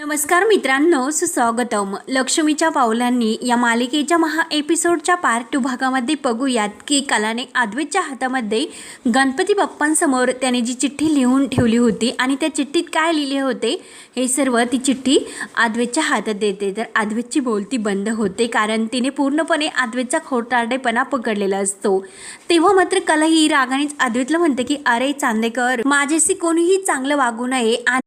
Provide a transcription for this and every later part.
नमस्कार मित्रांनो सुस्वागतम. लक्ष्मीच्या पावलांनी या मालिकेच्या महा एपिसोडच्या पार्ट टू भागामध्ये बघूयात की कलाने अद्वैतच्या हातामध्ये गणपती बाप्पांसमोर त्याने जी चिठ्ठी लिहून ठेवली होती आणि त्या चिठ्ठीत काय लिहिले होते हे सर्व ती चिठ्ठी अद्वैतच्या हातात देते. तर अद्वैतची बोलती बंद होते कारण तिने पूर्णपणे अद्वैतचा खोटारडेपणा पकडलेला असतो. तेव्हा मात्र कला ही रागानेच अद्वैतला म्हणते की अरे चांदेकर माझ्याशी कोणीही चांगलं वागू नये आणि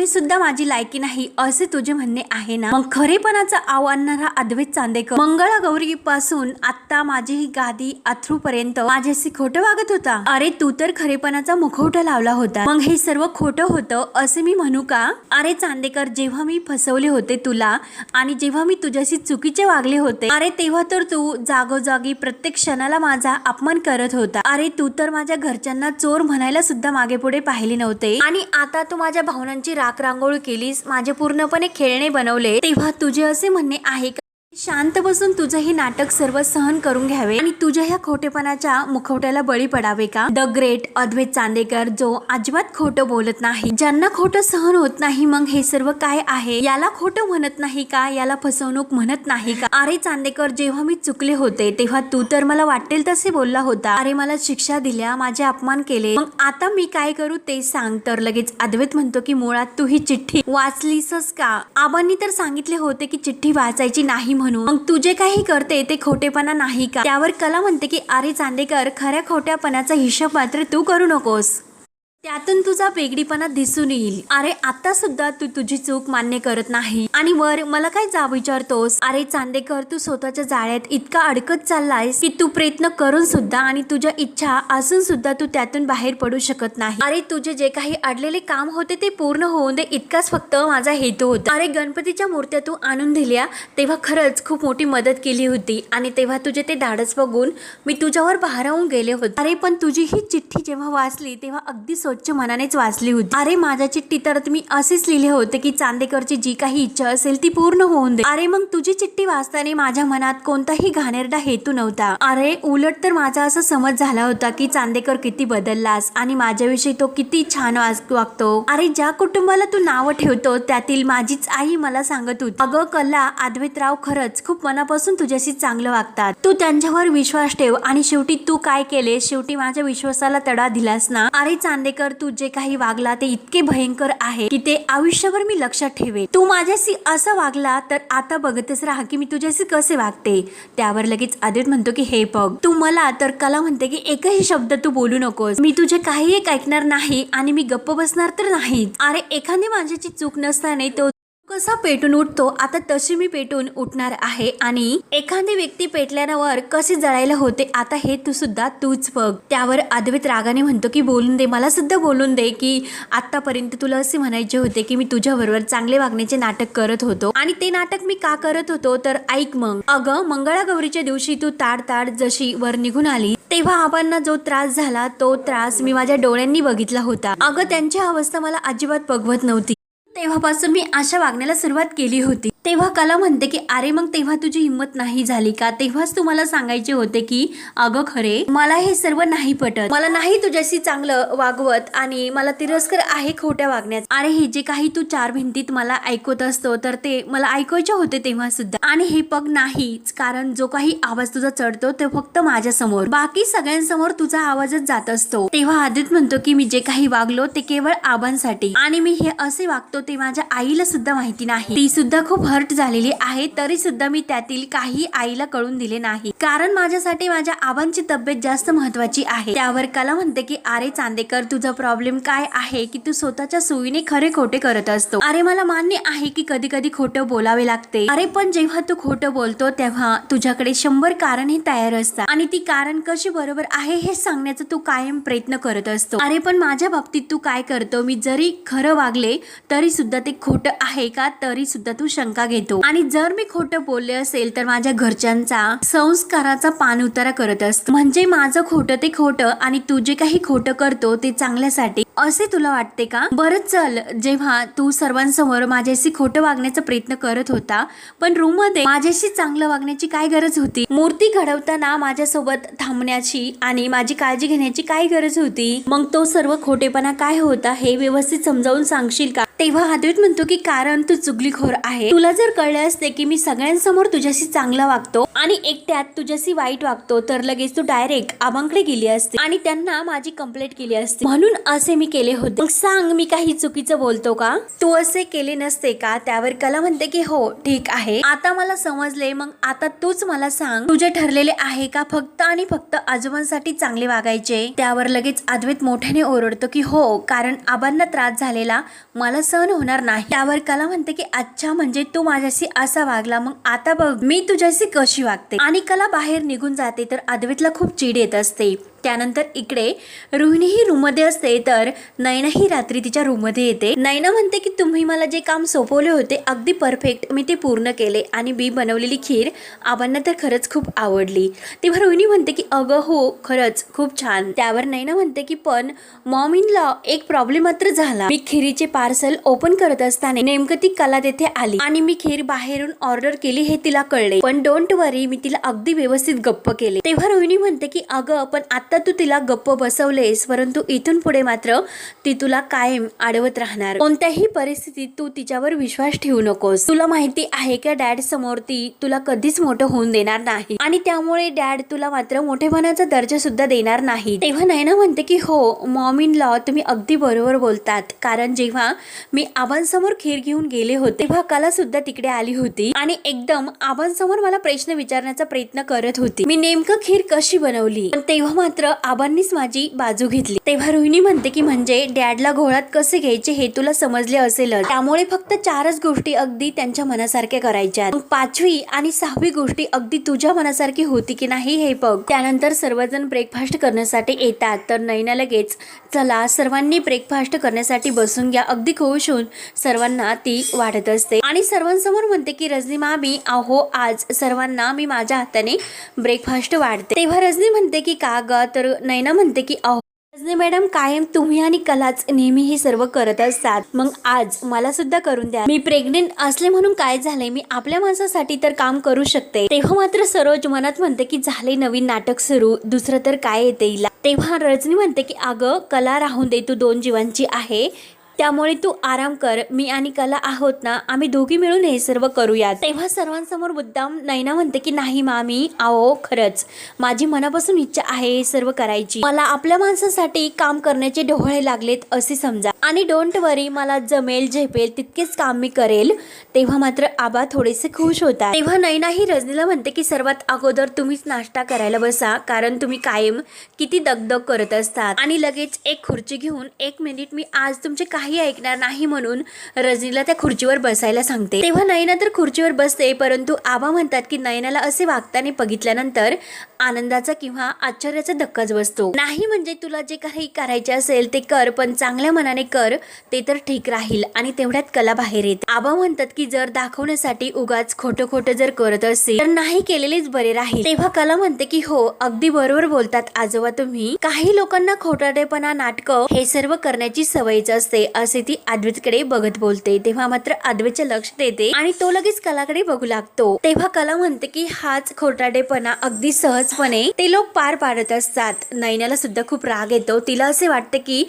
एवढी सुद्धा माझी लायकी नाही असे तुझे म्हणणे आहे ना? मग खरेपणाचा आव आणणारा अद्वैत चांदेकर मंगळागौरी पासून आता माझी ही गादी अथरूपर्यंत माझ्याशी खोटं वागत होता. अरे तू तर खरेपणाचा मुखवटा लावला होता. मग हे सर्व खोटं होतं असे मी म्हणू का? अरे चांदेकर जेव्हा मी फसवले होते तुला आणि जेव्हा मी तुझ्याशी चुकीचे वागले होते अरे तेव्हा तर तू जागोजागी प्रत्येक क्षणाला माझा अपमान करत होता. अरे तू तर माझ्या घरच्यांना चोर म्हणायला सुद्धा मागे पुढे पाहिले नव्हते आणि आता तू माझ्या भावनांची राग रांगोळ केलीस माझे पूर्णपणे खेळणे बनवले तेव्हा तुझे असे म्हणणे आहे का? शांत बसून तुझं हे नाटक सर्व सहन करून घ्यावे आणि तुझ्या ह्या खोटेपणाच्या मुखवट्याला बळी पडावे का? द ग्रेट अद्वैत चांदेकर जो अजिबात खोटं बोलत नाही. ज्यांना खोटं सहन होत नाही मग हे सर्व काय आहे? याला खोटं म्हणत नाही का? याला फसवणूक म्हणत नाही का? अरे चांदेकर जेव्हा मी चुकले होते तेव्हा तू तर मला वाटेल तसे बोलला होता. अरे मला शिक्षा दिल्या माझे अपमान केले. मग आता मी काय करू ते सांग. तर लगेच अद्वैत म्हणतो की मुळात तू ही चिठ्ठी वाचलीसच का? आबांनी तर सांगितले होते की चिठ्ठी वाचायची नाही म्हणून. मग तू जे काही करते ते खोटेपणा नाही का? त्यावर कला म्हणते की अरे चांदेकर खऱ्या खोट्यापणाचा हिशोब मात्र तू करू नकोस. त्यातून तुझा वेगळीपणा दिसून येईल. अरे आता सुद्धा तू तुझी चूक मान्य करत नाही. आणि वर मला काय जा विचारतोस? अरे चांदेकर तू स्वतःच्या जाळ्यात इतका अडकत चाललायस की तू प्रयत्न करून सुद्धा आणि तुझ्या इच्छा असून सुद्धा तू त्यातून बाहेर पडू शकत नाही. अरे तुझे जे काही अडलेले काम होते ते पूर्ण होऊन दे. इतकाच फक्त माझा हेतू होता. अरे गणपतीच्या मूर्त्या तू आणून दिल्या. तेव्हा खरंच खूप मोठी मदत केली होती. आणि तेव्हा तुझे ते धाडस बघून मी तुझ्यावर भारावून गेले होते. अरे पण तुझी ही चिठ्ठी जेव्हा वाचली तेव्हा अगदी स्वच्छ मनानेच वाचली होती. अरे माझ्या चिठ्ठी तर मी असेच लिहिले होते की चांदेकरची जी काही इच्छा असेल ती पूर्ण होऊन दे. अरे मग तुझी चिठ्ठी वाचताना माझ्या मनात कोणताही घाणेरडा हेतू नव्हता. अरे उलट तर माझा असा समज झाला होता की चांदेकर किती बदललास आणि माझ्याविषयी तो किती छान वागतो. अरे ज्या कुटुंबाला तू नावं ठेवतो त्यातील माझीच आई मला सांगत होती. अगं कल्ला अद्वैतराव खरंच खूप मनापासून तुझ्याशी चांगलं वागतात. तू त्यांच्यावर विश्वास ठेव आणि शेवटी तू काय केले? शेवटी माझ्या विश्वासाला तडा दिलास ना? अरे चांदेकर तू जे काही वागला ते इतके भयंकर आहे की ते आयुष्यभर मी लक्षात ठेवे तू माझ्याशी असं वागला तर आता बघतच राहा की मी तुझ्याशी कसे वागते. त्यावर लगेच आदित म्हणतो की हे बघ तू मला तर कला म्हणते की एकही शब्द तू बोलू नकोस. मी तुझे काही एक ऐकणार नाही आणि मी गप्प बसणार तर नाही अरे एखादी माझ्याची चूक नसताना तो कसा पेटून उठतो आता तशी मी पेटून उठणार आहे. आणि एखादी व्यक्ती पेटल्यावर कसे जळायला होते आता हे तू सुद्धा तूच बघ. त्यावर अद्वैत रागाने म्हणतो की बोलून दे मला सुद्धा बोलून दे की आतापर्यंत तुला असे म्हणायचे होते की मी तुझ्याबरोबर चांगले वागण्याचे नाटक करत होतो. आणि ते नाटक मी का करत होतो तर ऐक मग. अगं मंगळागौरीच्या दिवशी तू ताड ताड जशी वर निघून आली तेव्हा आबांना जो त्रास झाला तो त्रास मी माझ्या डोळ्यांनी बघितला होता. अगं त्यांची अवस्था मला अजिबात बघवत नव्हती. तेव्हापासून मी अशा वागण्याला सुरुवात केली होती. तेव्हा कला म्हणते की अरे मग तेव्हा तुझी हिंमत नाही झाली का? तेव्हाच तू मला सांगायचे होते की अगं खरे मला हे सर्व नाही पटत. मला नाही तुझ्याशी चांगलं वागवत आणि मला तिरस्कार आहे खोट्या वागण्यात. अरे हे जे काही तू चार भिंतीत मला ऐकवत असतो तर ते मला ऐकायचे होते तेव्हा सुद्धा. आणि हे पग नाहीच कारण जो काही आवाज तुझा चढतो ते फक्त माझ्यासमोर. बाकी सगळ्यांसमोर तुझा आवाजच जात असतो. तेव्हा आदित म्हणतो की मी जे काही वागलो ते केवळ आबांसाठी. आणि मी हे असे वागतो ते माझ्या आईला सुद्धा माहिती नाही. ती सुद्धा खूप हर्ट झालेली आहे तरी सुद्धा मी त्यातील काही आईला कळून दिले नाही. कारण माझ्यासाठी माझ्या आबांची तब्येत जास्त महत्वाची आहे. त्यावर कला म्हणते की अरे चांदेकर तुझा प्रॉब्लेम काय आहे की तू स्वतःच्या सोयीने खरे खोटे करत असतो? अरे मला मान्य आहे की कधी कधी खोटं बोलावे लागते. अरे पण जेव्हा तू खोटं बोलतो तेव्हा तुझ्याकडे शंभर कारण हे तयार असतात. आणि ती कारण कशी बरोबर आहे हे सांगण्याचा तू कायम प्रयत्न करत असतो. अरे पण माझ्या बाबतीत तू काय करतो? मी जरी खरं वागले तरी सुद्धा ते खोटं आहे का? तरी सुद्धा तू शंका घेतो. आणि जर मी खोटं बोलले असेल तर माझ्या घरच्यांचा संस्काराचा पान उतारा करत असतो. म्हणजे माझं खोटं ते खोटं आणि तू जे काही खोटं करतो ते चांगल्यासाठी असे तुला वाटते का? बरं चल जेव्हा तू सर्वांसमोर माझ्याशी खोटं वागण्याचा प्रयत्न करत होता पण रूममध्ये माझ्याशी चांगलं वागण्याची काय गरज होती? मूर्ती घडवताना माझ्यासोबत थांबण्याची आणि माझी काळजी घेण्याची काय गरज होती? मग तो सर्व खोटेपणा काय होता हे व्यवस्थित समजावून सांगशील का? तेव्हा अद्वैत म्हणतो की कारण तू चुगलीखोर आहे. तुला जर कळले असते की मी सगळ्यांसमोर तुझ्याशी चांगला वागतो आणि एकट्यात तुझ्याशी वाईट वागतो तर लगेच तू डायरेक्ट आबांकडे गेली असते आणि त्यांना माझी कंप्लेंट केली असते. म्हणून असे मी केले होते. मग सांग मी काही चुकीचं बोलतो का? तू असे केले नसते का? त्यावर कला म्हणते की हो ठीक आहे. आता मला समजले मग आता तूच मला सांग. तुझे ठरलेले आहे का फक्त आणि फक्त आजोबांसाठी चांगले वागायचे? त्यावर लगेच अद्वैत मोठ्याने ओरडतो की हो कारण आबांना त्रास झालेला मला सहन होणार नाही. त्यावर कला म्हणते की अच्छा म्हणजे तू माझ्याशी असा वागला मग आता बघ मी तुझ्याशी कशी वागते. आणि कला बाहेर निघून जाते तर अद्वैतला खूप चिड येत असते. त्यानंतर इकडे रोहिणी ही रूममध्ये असते तर नैना ही रात्री तिच्या रूममध्ये येते. नयना म्हणते की तुम्ही मला जे काम सोपवले होते अगदी परफेक्ट मी ते पूर्ण केले आणि मी बनवलेली खीर आबांना तर खरंच खूप आवडली. तेव्हा रोहिणी म्हणते की अगं हो खरंच. खूप छान. त्यावर नयना म्हणते की पण मॉम इन लॉ एक प्रॉब्लेम मात्र झाला. मी खिरीचे पार्सल ओपन करत असताना नेमकं ती कला तेथे आली आणि मी खीर बाहेरून ऑर्डर केली हे तिला कळले. पण डोंट वरी मी तिला अगदी व्यवस्थित गप्प केले. तेव्हा रोहिणी म्हणते की अगं पण आता तू तिला गप्प बसवलेस परंतु इथून पुढे मात्र ती तुला कायम अडवत राहणार. कोणत्याही परिस्थितीत तू तिच्यावर विश्वास ठेवू नकोस. तुला माहिती आहे का डॅड समोर ती तुला कधीच मोठं होऊन देणार नाही. आणि त्यामुळे डॅड तुला मात्र मोठेपणाचा दर्जा सुद्धा देणार नाही. तेव्हा नयना म्हणते की हो मॉम इन लॉ तुम्ही अगदी बरोबर बोलतात. कारण जेव्हा मी आबांसमोर खीर घेऊन गेले होते तेव्हा कला सुद्धा तिकडे आली होती. आणि एकदम आबांसमोर मला प्रश्न विचारण्याचा प्रयत्न करत होती. मी नेमकं खीर कशी बनवली? पण तेव्हा मात्र आबांनीच माझी बाजू घेतली. तेव्हा रोहिणी म्हणते की म्हणजे डॅडला घोळात कसे घ्यायचे हे तुला समजले असेलच. त्यामुळे फक्त चारच गोष्टी अगदी त्यांच्या मनासारख्या करायच्या पाचवी आणि सहावी गोष्टी अगदी तुझ्या मनासारखी होती की नाही हे बघ. त्यानंतर सर्वजण ब्रेकफास्ट करण्यासाठी येतात. तर नैना लगेच चला सर्वांनी ब्रेकफास्ट करण्यासाठी बसून घ्या. अगदी खुश होऊन सर्वांना ती वाढत असते. आणि सर्वांसमोर म्हणते की रजनी मामी अहो आज सर्वांना मी माझ्या हाताने ब्रेकफास्ट वाढते. तेव्हा रजनी म्हणते की का ग? तर नैना म्हणते की अहो रजनी मॅडम कायम तुम्ही आणि कलाच नेहमी हे सर्व करत असतात. मग आज मला सुद्धा करून द्या. मी प्रेग्नेंट असले म्हणून काय झाले मी आपल्या माणसासाठी तर काम करू शकते. तेव्हा मात्र सरोज मनात म्हणते की झाले नवीन नाटक सुरू. दुसरं तर काय येते तेव्हा रजनी म्हणते की अगं कला राहून दे. तू दोन जीवांची आहे. त्यामुळे तू आराम कर. मी आणि कला आहोत ना आम्ही दोघी मिळून हे सर्व करूया तेव्हा सर्वांसमोर मुद्दाम नैना म्हणते की नाही मामी आओ खरंच. माझी मनापासून इच्छा आहे हे सर्व करायची. मला आपल्या माणसासाठी काम करण्याचे डोहळे लागलेत असे समजा. आणि डोंट वरी मला जमेल झेपेल तितकेच काम मी करेल. तेव्हा मात्र आबा थोडेसे खुश होतात. तेव्हा नैना ही रजनीला म्हणते की सर्वात अगोदर तुम्हीच नाश्ता करायला बसा कारण तुम्ही कायम किती दगदग करत असतात. आणि लगेच एक खुर्ची घेऊन एक मिनिट मी आज तुमचे काही ऐकणार नाही म्हणून रजनीला त्या खुर्चीवर बसायला सांगते. तेव्हा नयना तर खुर्चीवर बसते परंतु आबा म्हणतात की नयनाला असे वागताना बघितल्यानंतर आनंदाचा किंवा आश्चर्याचा धक्काच बसतो. नाही म्हणजे तुला जे काही करायचे असेल ते कर पण चांगल्या मनाने कर ते तर ठीक राहील आणि तेवढ्यात कला बाहेर येत. आबा म्हणतात की जर दाखवण्यासाठी उगाच खोटं खोटं जर करत असेल तर नाही केलेलेच बरे राहील. तेव्हा कला म्हणते की हो अगदी बरोबर बोलतात आजोबा तुम्ही. काही लोकांना खोटाटेपणा नाटकं हे सर्व करण्याची सवयच असते. असे ती अद्वैतकडे बघत बोलते. तेव्हा मात्र अद्वैतचे लक्ष देते आणि तो लगेच कलाकडे बघू लागतो. तेव्हा कला म्हणते की हाच खोटाडेपणा अगदी सहजपणे ते लोक पार पाडत असतात. नैनाला सुद्धा खूप राग येतो. तिला असे वाटते की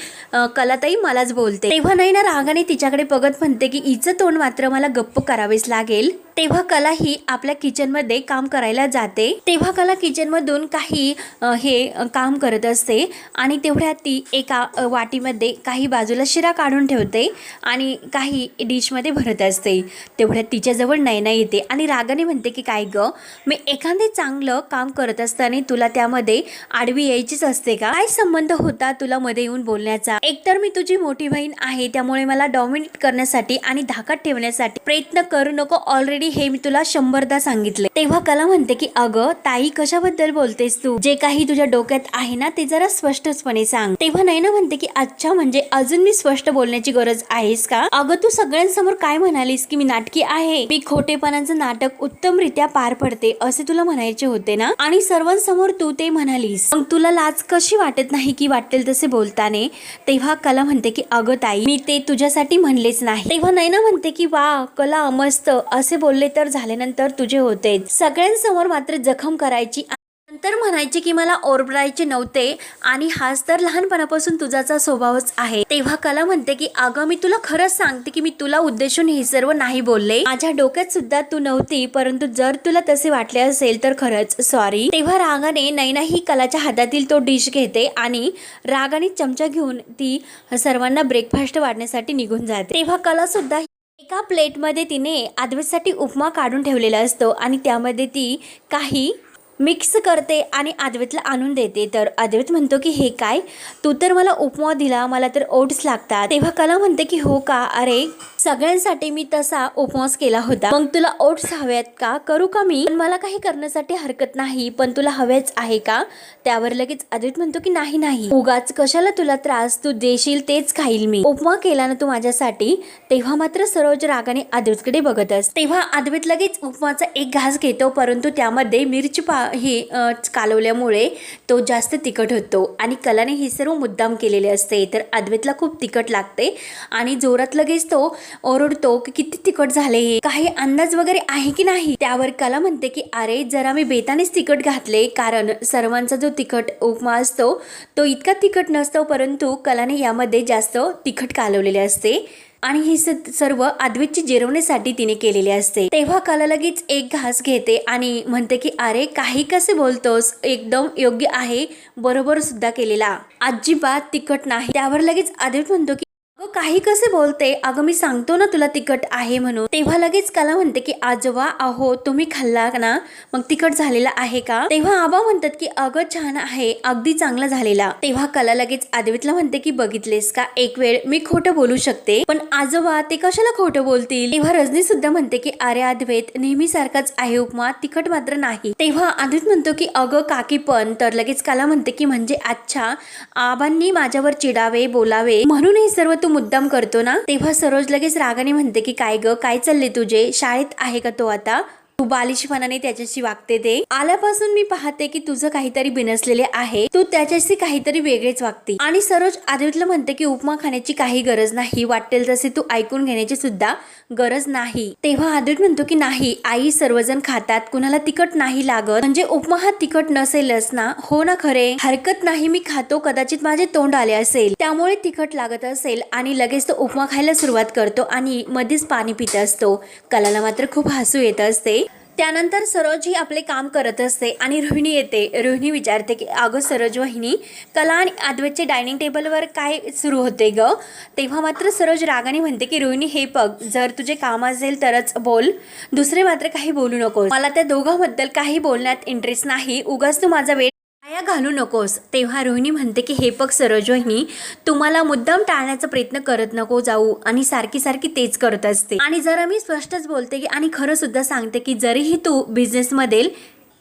कलाताई मलाच बोलते. तेव्हा नैना रागाने तिच्याकडे बघत म्हणते की हिचं तोंड मात्र मला गप्प करावेच लागेल. तेव्हा कला ही आपल्या किचनमध्ये काम करायला जाते. तेव्हा कला किचनमधून काही हे काम करत असते आणि तेवढ्यात ती एका वाटीमध्ये काही बाजूला शिरा काढून ठेवते आणि काही डिशमध्ये भरत असते. तेवढ्यात तिच्याजवळ नयना येते आणि रागाने म्हणते की काय ग? मी एखादे चांगलं काम करत असताना तुला त्यामध्ये आडवी यायचीच असते का? काय संबंध होता तुला मध्ये येऊन बोलण्याचा? एकतर मी तुझी मोठी बहीण आहे त्यामुळे मला डॉमिनेट करण्यासाठी आणि धाकात ठेवण्यासाठी प्रयत्न करू नको ऑलरेडी ऑलरेडी हे मी तुला शंभरदा सांगितले. तेव्हा कला म्हणते की अगं ताई कशाबद्दल बोलतेस तू? जे काही तुझ्या डोक्यात आहे ना ते जरा स्पष्टपणे सांग. तेव्हा नैना म्हणते की अच्छा म्हणजे अजून मी स्पष्ट बोलण्याची गरज आहेस का? अगं तू सगळ्यांसमोर काय म्हणालीस की मी नाटकी आहे? मी खोटेपणाचं नाटक उत्तमरित्या पार पडते असे तुला म्हणायचे होते ना? आणि सर्वांसमोर तू ते म्हणालीस. मग तुला लाज कशी वाटत नाही की वाटेल तसे बोलताने? तेव्हा कला म्हणते की अगं ताई मी ते तुझ्यासाठी म्हणलेच नाही. तेव्हा नैना म्हणते की वा कला मस्त असे बोल बोलले तर झाल्यानंतर तुझे होते. सगळ्यांसमोर मात्र जखम करायची नंतर म्हणायचे की मला ओरबडायचे नव्हते आणि हाच तर लहानपणापासून तुझाचा स्वभावच आहे. तेव्हा कला म्हणते की अगं मी तुला खरंच सांगते की मी तुला उद्देशून हे सर्व नाही बोलले. माझ्या डोक्यात सुद्धा तू नव्हती परंतु जर तुला तसे वाटले असेल तर खरंच सॉरी तेव्हा रागाने नैना ही कलाच्या हातातील तो डिश घेते आणि रागाने चमचा घेऊन ती सर्वांना ब्रेकफास्ट वाढण्यासाठी निघून जाते. तेव्हा कला सुद्धा एका प्लेटमध्ये तिने आदवेसाठी उपमा काढून ठेवलेला असतो आणि त्यामध्ये ती काही मिक्स करते आणि अद्वैतला आणून देते. तर अद्वैत म्हणतो की हे काय? तू तर मला उपमा दिला मला तर ओट्स लागतात. तेव्हा कला म्हणते की हो का? अरे सगळ्यांसाठी मी तसा उपवास केला होता. मग तुला ओट्स हव्यात का? करू का मी? पण मला काही करण्यासाठी हरकत नाही पण तुला हवेच आहे का? त्यावर लगेच अद्वैत म्हणतो की नाही नाही. उगाच कशाला तुला त्रास? तू देशील तेच खाईल मी. उपमा केला ना तू माझ्यासाठी तेव्हा मात्र सरोज रागाने अद्वैतकडे बघत अस. तेव्हा अद्वैत लगेच उपमाचा एक घास घेतो परंतु त्यामध्ये मिरची पा हे कालवल्यामुळे तो जास्त तिखट होतो. आणि कलाने हे सर्व मुद्दाम केलेले असते. तर अद्वैतला खूप तिखट लागते. आणि जोरात लगेच तो ओरडतो की किती तिखट झाले हे? काही अंदाज वगैरे आहे की नाही? त्यावर कला म्हणते की अरे जरा मी बेतानेच तिखट घातले. कारण सर्वांचा जो तिखट उपमा असतो तो इतका तिखट नसतो. परंतु कलाने यामध्ये जास्त तिखट कालवलेले असते. आणि हे सर्व अद्वैतची जिरवण्यासाठी तिने केलेले असते. तेव्हा कला लगेच एक घास घेते आणि म्हणते की अरे काही कसे बोलतोस? एकदम योग्य आहे. बरोबर सुद्धा केलेला. अजिबात तिखट नाही. त्यावर लगेच अद्वैत म्हणतो की काही कसे बोलते? अगं मी सांगतो ना तुला तिखट आहे म्हणून. तेव्हा लगेच कला म्हणते की आजोबा अहो तुम्ही खाल्ला ना? मग तिखट झालेला आहे का? तेव्हा आबा म्हणतात की अगं छान आहे. अगदी चांगला झालेला. तेव्हा कला लगेच आदवीतला म्हणते की बघितलेस का? एक वेळ मी खोटं बोलू शकते. पण आजोबा ते कशाला खोटं बोलतील? तेव्हा रजनी सुद्धा म्हणते की अरे आदवेत नेहमी सारखाच आहे उपमा. तिखट मात्र नाही. तेव्हा अद्वैत म्हणतो की अगं काकी पण. तर लगेच कला म्हणते की म्हणजे अच्छा आबांनी माझ्यावर चिडावे बोलावे. म्हणून हे सर्व तू मुद्दाम करतो ना तेव्हा सरोज लगेच रागाने म्हणते की काय ग काय चालले तुझे? शाळेत आहे का तो आता? तू बालिशपणाने त्याच्याशी वागते ते. आल्यापासून मी पाहते की तुझं काहीतरी बिनसलेले आहे. तू त्याच्याशी काहीतरी वेगळेच वागते. आणि सरोज आदित्यला म्हणते की उपमा खाण्याची काही गरज नाही. वाटेल तसे तू ऐकून घेण्याची सुद्धा गरज नाही. तेव्हा आदित म्हणतो की नाही आई सर्वजण खातात. कुणाला तिखट नाही लागत. म्हणजे उपमा हा तिखट नसेलच ना? हो ना खरे? हरकत नाही मी खातो. कदाचित माझे तोंड आले असेल. त्यामुळे तिखट लागत असेल आणि लगेच तो उपमा खायला सुरुवात करतो आणि मध्येच पाणी पित असतो. कलाला मात्र खूप हसू येत असते. त्यानंतर सरोज ही आपले काम करत असते आणि रोहिणी येते. रोहिणी विचारते की अगं सरोज वहिनी कला आणि अद्वैतच्या डायनिंग टेबलवर काय सुरू होते ग? तेव्हा मात्र सरोज रागाने म्हणते की रोहिणी हे बघ जर तुझे काम असेल तरच बोल. दुसरे मात्र काही बोलू नको मला त्या दोघांबद्दल काही बोलण्यात इंटरेस्ट नाही. उगाच तू माझा वेळ माया घालू नकोस. तेव्हा रोहिणी म्हणते की हे बघ सरोज वहिनी तुम्हाला मुद्दाम टाळण्याचा प्रयत्न करत नको जाऊ आणि सारखी सारखी तेच करत असते. आणि जरा मी स्पष्टच बोलते की आणि खरं सुद्धा सांगते की जरीही तू बिझनेसमध्ये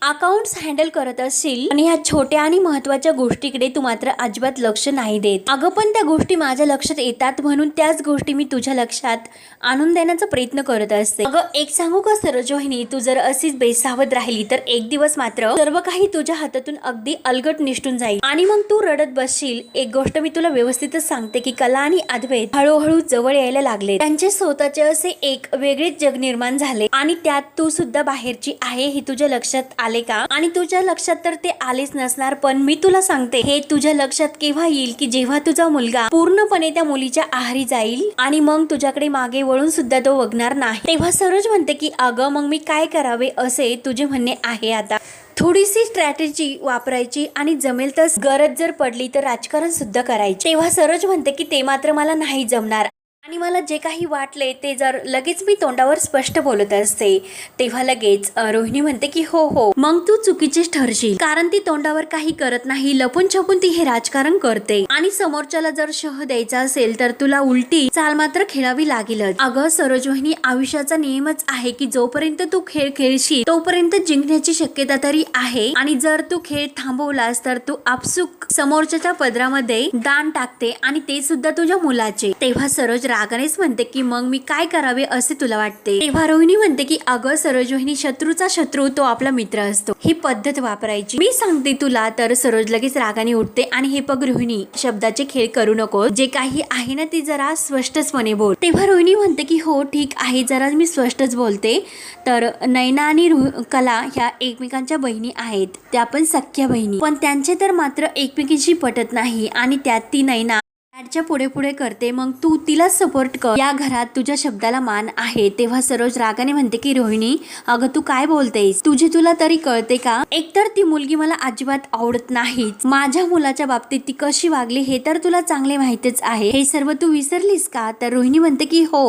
अकाउंट्स हँडल करत असशील आणि ह्या छोट्या आणि महत्त्वाच्या गोष्टीकडे तू मात्र अजिबात लक्ष नाही देत. अगं पण त्या गोष्टी माझ्या लक्षात येतात म्हणून त्याच गोष्टी मी तुझ्या लक्षात आणून देण्याचा प्रयत्न करत असते. अगं एक सांगू का सरोजोहिनी? तू जर अशीच बेसावत राहिली तर एक दिवस मात्र सर्व काही तुझ्या हातातून अगदी अलगट निष्ठून जाईल. आणि मग तू रडत बसशील. एक गोष्ट मी तुला व्यवस्थितच सांगते की कला आणि अद्वैत हळूहळू जवळ यायला लागले त्यांचे स्वतःचे असे एक वेगळेच जग निर्माण झाले आणि त्यात तू सुद्धा बाहेरची आहे हे तुझ्या लक्षात आलं का? आणि तुझ्या लक्षात तर ते आलेच नसणार पण मी तुला सांगते हे तुझ्या लक्षात केव्हा येईल की जेव्हा तुझा मुलगा पूर्णपणे त्या मुलीच्या आहारी जाईल आणि मग तुझ्याकडे मागे वळून सुद्धा तो बघणार नाही? तेव्हा सरोज म्हणते की अगं मग मी काय करावे असे तुझे म्हणणे आहे आता. थोडीशी स्ट्रॅटेजी वापरायची आणि जमेल तर गरज जर पडली तर राजकारण सुद्धा करायचे. तेव्हा सरोज म्हणते की ते मात्र मला नाही जमणार. आणि मला जे काही वाटले ते जर लगेच मी तोंडावर स्पष्ट बोलत असते तेव्हा लगेच रोहिणी म्हणते की हो हो. मग तू चुकीचीच ठरशील कारण ती तोंडावर काही करत नाही लपून छपून ती हे राजकारण करते. आणि समोरच्याला जर शह द्यायचा असेल तर तुला उलटी चाल मात्र खेळावी लागेलच. अगं सरोज वहिनी आयुष्याचा नियमच आहे की जोपर्यंत तू खेळ खेळशील तोपर्यंत जिंकण्याची शक्यता तरी आहे. आणि जर तू खेळ थांबवलास तर तू आपसुक समोरच्या पदरामध्ये दान टाकते आणि ते सुद्धा तुझ्या मुलाचे. तेव्हा सरोज रागानेच म्हणते की मग मी काय करावे असे तुला वाटते? तेव्हा रोहिणी म्हणते की अगं सरोजवाहिनी शत्रूचा शत्रू तो आपला मित्र असतो. ही पद्धत वापरायची. मी सांगते तुला तर सरोज लगेच रागाने उठते. आणि हे पग रोहिणी शब्दाचे खेळ करू नको. जे काही आहे ना ते जरा स्पष्टचपणे बोल. तेव्हा रोहिणी म्हणते की हो ठीक आहे. जरा मी स्पष्टच बोलते. तर नैना आणि कला ह्या एकमेकांच्या बहिणी आहेत. त्या पण सख्या बहिणी. पण त्यांचे तर मात्र एकमेकींशी पटत नाही. आणि त्यात ती नैना डॅडच्या पुढे पुढे करते. मग तू तिला सपोर्ट कर. या घरात तुझ्या शब्दाला मान आहे. तेव्हा सरोज रागाने म्हणते की रोहिणी अगं तू काय बोलतेस? तुझे तुला तरी कळते का? एकतर ती मुलगी मला अजिबात आवडत नाही माझ्या मुलाच्या बाबतीत ती कशी वागली हे तर तुला चांगले माहितीच आहे. हे सर्व तू विसरलीस का? तर रोहिणी म्हणते की हो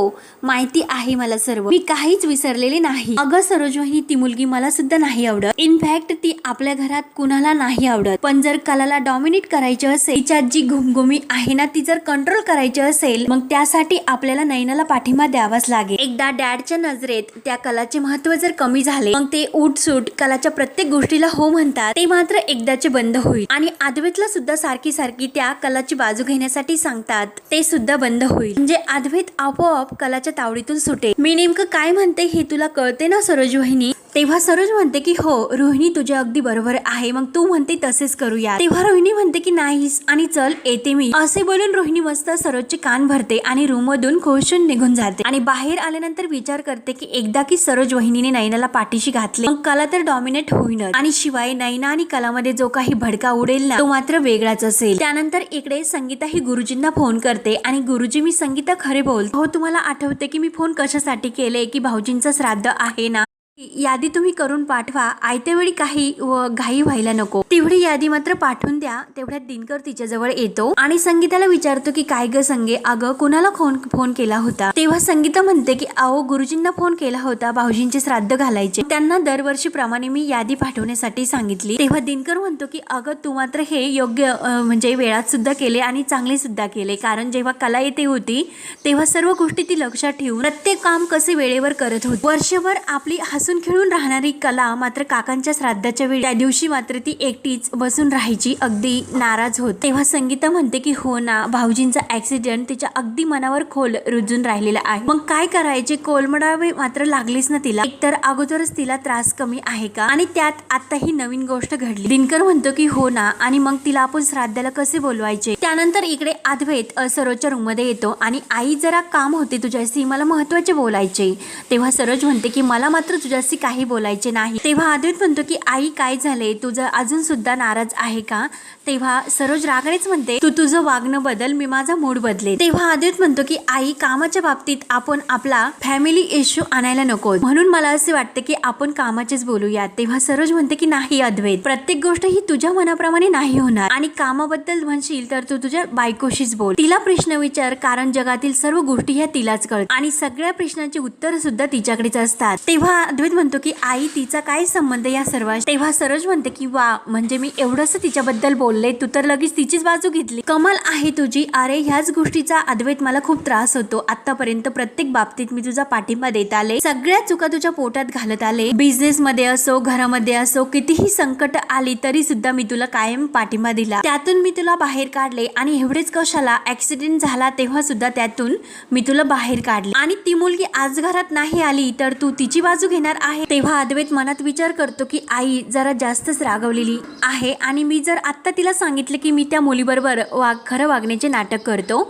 माहिती आहे मला सर्व. मी काहीच विसरलेले नाही. अगं सरोज वहिनी ती मुलगी मला सुद्धा नाही आवडत. इनफॅक्ट ती आपल्या घरात कुणाला नाही आवडत. पण जर कलाला डॉमिनेट करायची असेल तिच्यात जी घुमघुमी आहे ना ती जर कंट्रोल करायची असेल मग त्यासाठी आपल्याला नैनाला पाठिंबा द्यावाच लागेल. एकदा डॅडच्या नजरेत त्या कलाचे महत्त्व जर कमी झाले मग ते उठसूट कलाच्या प्रत्येक गोष्टीला हो म्हणतात ते मात्र एकदाचे बंद होईल. आणि आदवेतला सुद्धा सारखी सारखी त्या कलाची बाजू घेण्यासाठी सांगतात ते सुद्धा बंद होईल. म्हणजे आदवेत आपोआप कलाच्या तावडीतून सुटेल मी नेमकं काय म्हणते हे तुला कळते ना सरोज वहिनी? तेव्हा सरोज म्हणते की हो रोहिणी तुझे अगदी बरोबर आहे. मग तू म्हणते तसेच करूया तेव्हा रोहिणी म्हणते की नाहीस आणि चल येते मी. असे बोलून रोहिणी मस्त सरोजचे कान भरते आणि रूममधून खोशून निघून जाते. आणि बाहेर आल्यानंतर विचार करते की एकदा की सरोज वहिनीने नैनाला पाठीशी घातले मग कला तर डॉमिनेट होईनच. आणि शिवाय नैना आणि कलामध्ये जो काही भडका उडेल ना तो मात्र वेगळाच असेल. त्यानंतर इकडे संगीता ही गुरुजींना फोन करते आणि गुरुजी मी संगीता खरे बोल हो तुम्हाला आठवते की मी फोन कशासाठी केले की भाऊजींचं श्राद्ध आहे ना? यादी तुम्ही करून पाठवा. आयत्या वेळी काही व घाई व्हायला नको. तेवढी यादी मात्र पाठवून द्या. तेवढ्यात दिनकर तिच्याजवळ येतो. आणि संगीताला विचारतो की काय ग संगे? अगं कुणाला फोन फोन केला होता? तेव्हा संगीता म्हणते की अहो गुरुजींना फोन केला होता. भाऊजींचे श्राद्ध घालायचे. त्यांना दरवर्षीप्रमाणे मी यादी पाठवण्यासाठी सांगितली. तेव्हा दिनकर म्हणतो की अगं तू मात्र हे योग्य म्हणजे वेळात सुद्धा केले आणि चांगले सुद्धा केले. कारण जेव्हा कला येते होती तेव्हा सर्व गोष्टी ती लक्षात ठेवून प्रत्येक काम कसे वेळेवर करत होती. वर्षभर आपली हसून खेळून राहणारी कला मात्र काकांच्या श्राद्धाच्या वेळी त्या दिवशी मात्र ती एकटीच बसून राहायची अगदी नाराज होत. तेव्हा संगीता म्हणते की हो ना भाऊजींचा ऍक्सिडेंट तिच्या अगदी मनावर खोल रुजून राहिलेला आहे. मग काय करायचे? कोलमडावे मात्र लागलीच ना तिला. एकतर अगोदरच तिला त्रास कमी आहे का? आणि त्यात आता ही नवीन गोष्ट घडली. दिनकर म्हणतो की हो ना आणि मग तिला आपण श्राद्धाला कसे बोलवायचे? त्यानंतर इकडे अद्वैत सरोजच्या रूममध्ये येतो आणि आई जरा काम होते तुझ्याशी मला महत्त्वाचे बोलायचे. तेव्हा सरोज म्हणते की मला मात्र तुझ्याशी काही बोलायचे नाही. तेव्हा अद्वैत म्हणतो की आई काय झाले? तुझं अजून सुद्धा नाराज आहे का? तेव्हा सरोज रागडेच म्हणते तू तुझं वागणं बदल मी माझा मूड बदले तेव्हा अद्वैत म्हणतो की आई कामाच्या बाबतीत आपण आपला फॅमिली इश्यू आणायला नको. म्हणून मला असे वाटते की आपण कामाचेच बोलूयात. तेव्हा सरोज म्हणते की नाही अद्वैत. प्रत्येक गोष्ट ही तुझ्या मनाप्रमाणे नाही होणार. आणि कामाबद्दल म्हणशील तर तू तुझ्या बायकोशीच बोल. तिला प्रश्न विचार कारण जगातील सर्व गोष्टी ह्या तिलाच कळत आणि सगळ्या प्रश्नांची उत्तर सुद्धा तिच्याकडेच असतात. तेव्हा अद्वैत म्हणतो की आई तिचा काय संबंध या सर्वांशी? तेव्हा सरोज म्हणते की वा म्हणजे मी एवढंच तिच्याबद्दल बोलले तू तर लगेच तिचीच बाजू घेतली. कमाल आहे तुझी. अरे ह्याच गोष्टीचा अद्वैत मला खूप त्रास होतो. आतापर्यंत प्रत्येक बाबतीत मी तुझा पाठिंबा देत आले. सगळ्या चुका तुझ्या पोटात घालत आले. बिझनेस मध्ये असो घरामध्ये असो कितीही संकट आली तरी सुद्धा मी तुला कायम पाठिंबा दिला. त्यातून मी तुला बाहेर काढले आणि एवढेच कशाला? ऍक्सिडेंट झाला तेव्हा सुद्धा त्यातून मी तुला बाहेर काढले. आणि ती मुलगी आज घरात नाही आली तर तू तिची बाजू घेणार आहे. तेव्हा अद्वैत मनात विचार करतो की आई जरा जास्तच रागवलेली आहे आणि मी जर आत्ता तिला सांगितलं की मी त्या मुलीबरोबर वाग खरं वागण्याचे नाटक करतो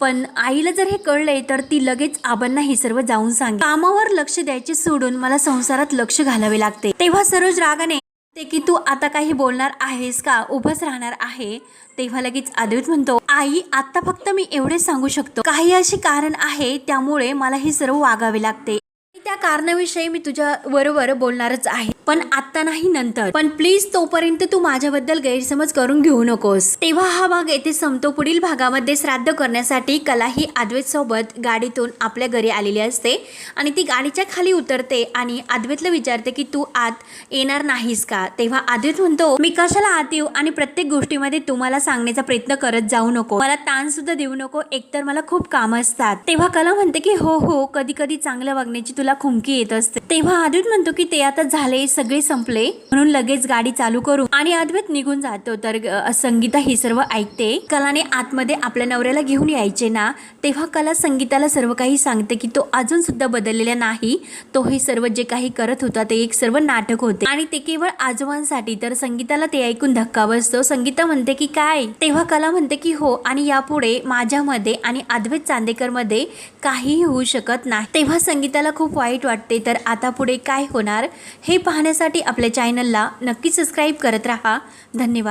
पण आईला जर हे कळले तर ती लगेच आबांना हे सर्व जाऊन सांग कामावर लक्ष द्यायचे सोडून मला संसारात लक्ष घालावे लागते. तेव्हा सरोज रागाने ते की तू आता काही बोलणार आहेस का? उभंच राहणार आहे. तेव्हा लगेच अद्वैत म्हणतो आई आता फक्त मी एवढेच सांगू शकतो. काही अशी कारण आहे त्यामुळे मला हे सर्व वागावे लागते. कारणाविषयी मी तुझ्या बरोबर बोलणारच आहे. पण आता नाही नंतर. पण प्लीज तोपर्यंत तू माझ्याबद्दल गैरसमज करून घेऊ नकोस. तेव्हा हा भाग येथे संपतो. पुढील भागामध्ये श्राद्ध करण्यासाठी कला ही आद्वेत सोबत गाडीतून आपल्या घरी आलेली असते आणि ती गाडीच्या खाली उतरते आणि आद्वेतला विचारते की तू आत येणार नाहीस का? तेव्हा आद्वेत म्हणतो मी कशाला आत येऊ आणि प्रत्येक गोष्टीमध्ये तुम्हाला सांगण्याचा प्रयत्न करत जाऊ नको. मला ताण सुद्धा देऊ नको. एकतर मला खूप काम असतात. तेव्हा कला म्हणते की हो हो. कधी कधी चांगलं वागण्याची तुला खुमकी येत असते. तेव्हा अद्वैत म्हणतो की ते आता झाले सगळे संपले. म्हणून लगेच गाडी चालू करू. आणि अद्वैत निघून जातो. तर संगीता ही सर्व ऐकते. कलाने आतमध्ये आपल्या नवऱ्याला घेऊन यायचे ना तेव्हा कला संगीताला सर्व काही सांगते की तो अजून सुद्धा बदललेला नाही. तो हे सर्व जे काही करत होता ते एक सर्व नाटक होते. आणि ते केवळ आजोबांसाठी. तर संगीताला ते ऐकून धक्का बसतो. संगीता म्हणते की काय? तेव्हा कला म्हणते की हो आणि यापुढे माझ्यामध्ये आणि अद्वैत चांदेकरमध्ये काहीही होऊ शकत नाही. तेव्हा संगीताला खूप वाईट वाईट वाटते तर आता पुढे काय होणार? हे पाहण्यासाठी आपल्या चॅनलला नक्की सबस्क्राईब करत राहा. धन्यवाद.